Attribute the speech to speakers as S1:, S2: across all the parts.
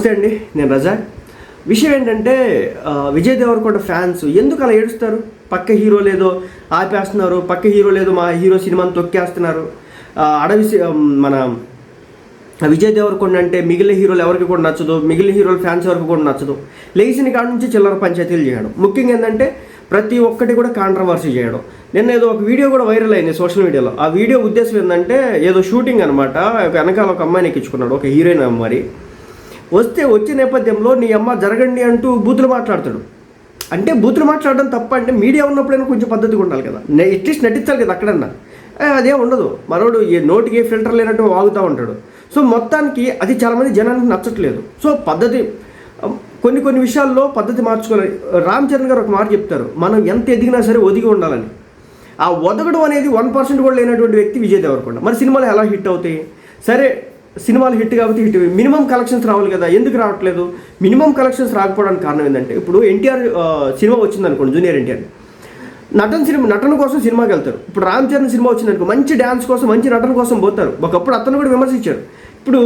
S1: నమస్తే అండి నేను రజాక్ విషయం ఏంటంటే విజయ్ దేవరకొండ ఫ్యాన్స్ ఎందుకు అలా ఏడుస్తారు? పక్క హీరో లేదో ఆపేస్తున్నారు పక్క హీరో లేదో మా హీరో సినిమాని తొక్కేస్తున్నారు. అడవి మన విజయ్ దేవరకొండ అంటే మిగిలిన హీరోలు ఎవరికి కూడా నచ్చదు మిగిలిన హీరోల ఫ్యాన్స్ ఎవరికి కూడా నచ్చదు. లేచిన కాడ నుంచి చిల్లర పంచాయతీలు చేయడం. ముఖ్యంగా ఏంటంటే ప్రతి ఒక్కటి కూడా కాంట్రవర్సీ చేయడం. నిన్న ఏదో ఒక వీడియో కూడా వైరల్ అయింది సోషల్ మీడియాలో. ఆ వీడియో ఉద్దేశం ఏంటంటే ఏదో షూటింగ్ అనమాట వెనకాల ఒక అమ్మాయిని ఎక్కించుకున్నాడు ఒక హీరోయిన్ అమ్మాయి వస్తే వచ్చే నేపథ్యంలో నీ అమ్మ జరగండి అంటూ బూతులు మాట్లాడతాడు. అంటే బూతులు మాట్లాడడం తప్ప అంటే మీడియా ఉన్నప్పుడైనా కొంచెం పద్ధతిగా ఉండాలి కదా. అట్లీస్ట్ నటించాలి కదా అక్కడన్నా. అదే అదేం ఉండదు. మనోడు ఏ నోటికి ఏ ఫిల్టర్ లేనట్టు వాగుతూ ఉంటాడు. సో మొత్తానికి అది చాలామంది జనానికి నచ్చట్లేదు. సో పద్ధతి కొన్ని కొన్ని విషయాల్లో పద్ధతి మార్చుకోవాలి. రామ్ చరణ్ గారు ఒక మాట చెప్తారు. మనం ఎంత ఎదిగినా సరే ఒదిగి ఉండాలని. ఆ ఒదగడం అనేది వన్ పర్సెంట్ కూడా లేనటువంటి వ్యక్తి విజయ్ దేవరకొండ. మరి సినిమాలు ఎలా హిట్ అవుతాయి? సరే సినిమాలు హిట్ కాబట్టి హిట్. మినిమం కలెక్షన్స్ రావాలి కదా. ఎందుకు రావట్లేదు? మినిమం కలెక్షన్స్ రాకపోవడానికి కారణం ఏంటంటే ఇప్పుడు ఎన్టీఆర్ సినిమా వచ్చింది అనుకోండి జూనియర్ ఎన్టీఆర్. నటన సినిమా నటన కోసం సినిమాకి వెళ్తారు. ఇప్పుడు రామ్ చరణ్ సినిమా వచ్చింది అనుకో మంచి డ్యాన్స్ కోసం మంచి నటన కోసం పోతారు. ఒకప్పుడు అతను కూడా విమర్శించారు. ఇప్పుడు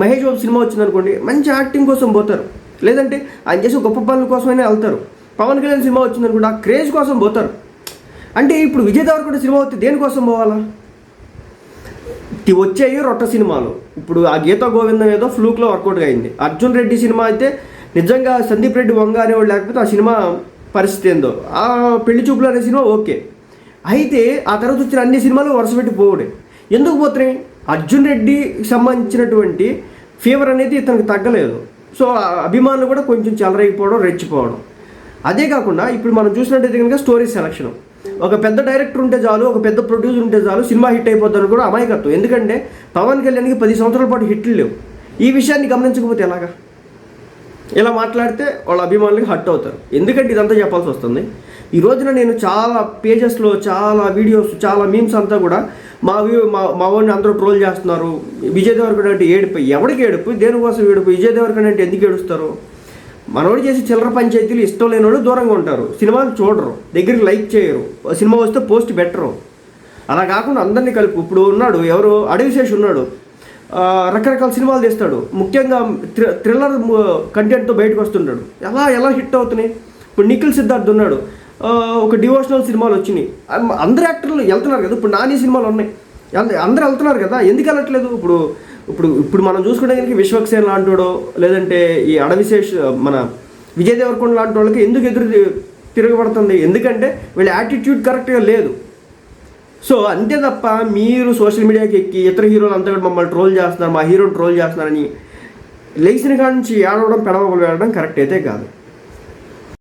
S1: మహేష్ బాబు సినిమా వచ్చింది అనుకోండి మంచి యాక్టింగ్ కోసం పోతారు. లేదంటే ఆయన చేసే గొప్ప పనుల కోసమైనా వెళ్తారు. పవన్ కళ్యాణ్ సినిమా వచ్చింది అనుకోండి ఆ క్రేజ్ కోసం పోతారు. అంటే ఇప్పుడు విజయ్ దేవరకొండ సినిమా వస్తే దేనికోసం పోవాలా? ఇవి వచ్చాయి రొట్ట సినిమాలు. ఇప్పుడు ఆ గీతా గోవిందం ఏదో ఫ్లూక్లో వర్కౌట్ అయింది. అర్జున్ రెడ్డి సినిమా అయితే నిజంగా సందీప్ రెడ్డి వంగ అనేవాడు లేకపోతే ఆ సినిమా పరిస్థితి ఏందో. ఆ పెళ్ళి చూపులు అనే సినిమా ఓకే. అయితే ఆ తర్వాత వచ్చిన అన్ని సినిమాలు వరుస పెట్టి పోవడే. ఎందుకు పోతున్నాయి? అర్జున్ రెడ్డికి సంబంధించినటువంటి ఫీవర్ అనేది ఇతనికి తగ్గలేదు. సో ఆ అభిమానులు కూడా కొంచెం చెలరైపోవడం రెచ్చిపోవడం. అదే కాకుండా ఇప్పుడు మనం చూసినట్టయితే కనుక స్టోరీ సెలక్షన్. ఒక పెద్ద డైరెక్టర్ ఉంటే చాలు ఒక పెద్ద ప్రొడ్యూసర్ ఉంటే చాలు సినిమా హిట్ అయిపోద్దని కూడా అమాయకత్వం. ఎందుకంటే పవన్ కళ్యాణ్కి పది సంవత్సరాల పాటు హిట్లు లేవు. ఈ విషయాన్ని గమనించకపోతే ఎలాగా? ఇలా మాట్లాడితే వాళ్ళ అభిమానులకి హట్ అవుతారు. ఎందుకంటే ఇదంతా చెప్పాల్సి వస్తుంది. ఈ రోజున నేను చాలా పేజెస్లో చాలా వీడియోస్ చాలా మీమ్స్ అంతా కూడా మా మా మా వాడిని అందరూ ట్రోల్ చేస్తున్నారు. విజయ్ దేవరకొండ అంటే ఏడుపు. ఎవరికి ఏడుపు? దేనికోసం ఏడుపు? విజయ్ దేవరకొండ అంటే ఎందుకు ఏడుస్తారు? మనోడు చేసి చిల్లర పంచాయతీలు ఇష్టం లేనివాడు దూరంగా ఉంటారు. సినిమాలు చూడరు. దగ్గరికి లైక్ చేయరు. సినిమా వస్తే పోస్ట్ పెట్టరు. అలా కాకుండా అందరినీ కలిపి. ఇప్పుడు ఉన్నాడు ఎవరు? అడవిశేష్ ఉన్నాడు. రకరకాల సినిమాలు తీస్తాడు. ముఖ్యంగా థ్రిల్లర్ కంటెంట్తో బయటకు వస్తుంటాడు. ఎలా ఎలా హిట్ అవుతున్నాయి? ఇప్పుడు నిఖిల్ సిద్ధార్థ్ ఉన్నాడు. ఒక డివోషనల్ సినిమాలు వచ్చినాయి. అందరు యాక్టర్లు వెళ్తున్నారు కదా. ఇప్పుడు నాని సినిమాలు ఉన్నాయి. అంద- అందరూ వెళ్తున్నారు కదా. ఎందుకు వెళ్ళట్లేదు? ఇప్పుడు ఇప్పుడు ఇప్పుడు మనం చూసుకుంటే కనుక విశ్వక్సేన్ లాంటివాడో లేదంటే ఈ అడవిశేష్ మన విజయ్ దేవరకొండ లాంటి వాళ్ళకి ఎందుకు ఎదురు తిరగబడుతుంది? ఎందుకంటే వీళ్ళ యాటిట్యూడ్ కరెక్ట్గా లేదు. సో అంతే తప్ప మీరు సోషల్ మీడియాకి ఎక్కి ఇతర హీరోలు అంతా కూడా మమ్మల్ని ట్రోల్ చేస్తున్నారు మా హీరోని ట్రోల్ చేస్తున్నారని లేచిన కాడ నుంచి ఏడవడం పెడవలు వెళ్ళడం కరెక్ట్ అయితే కాదు.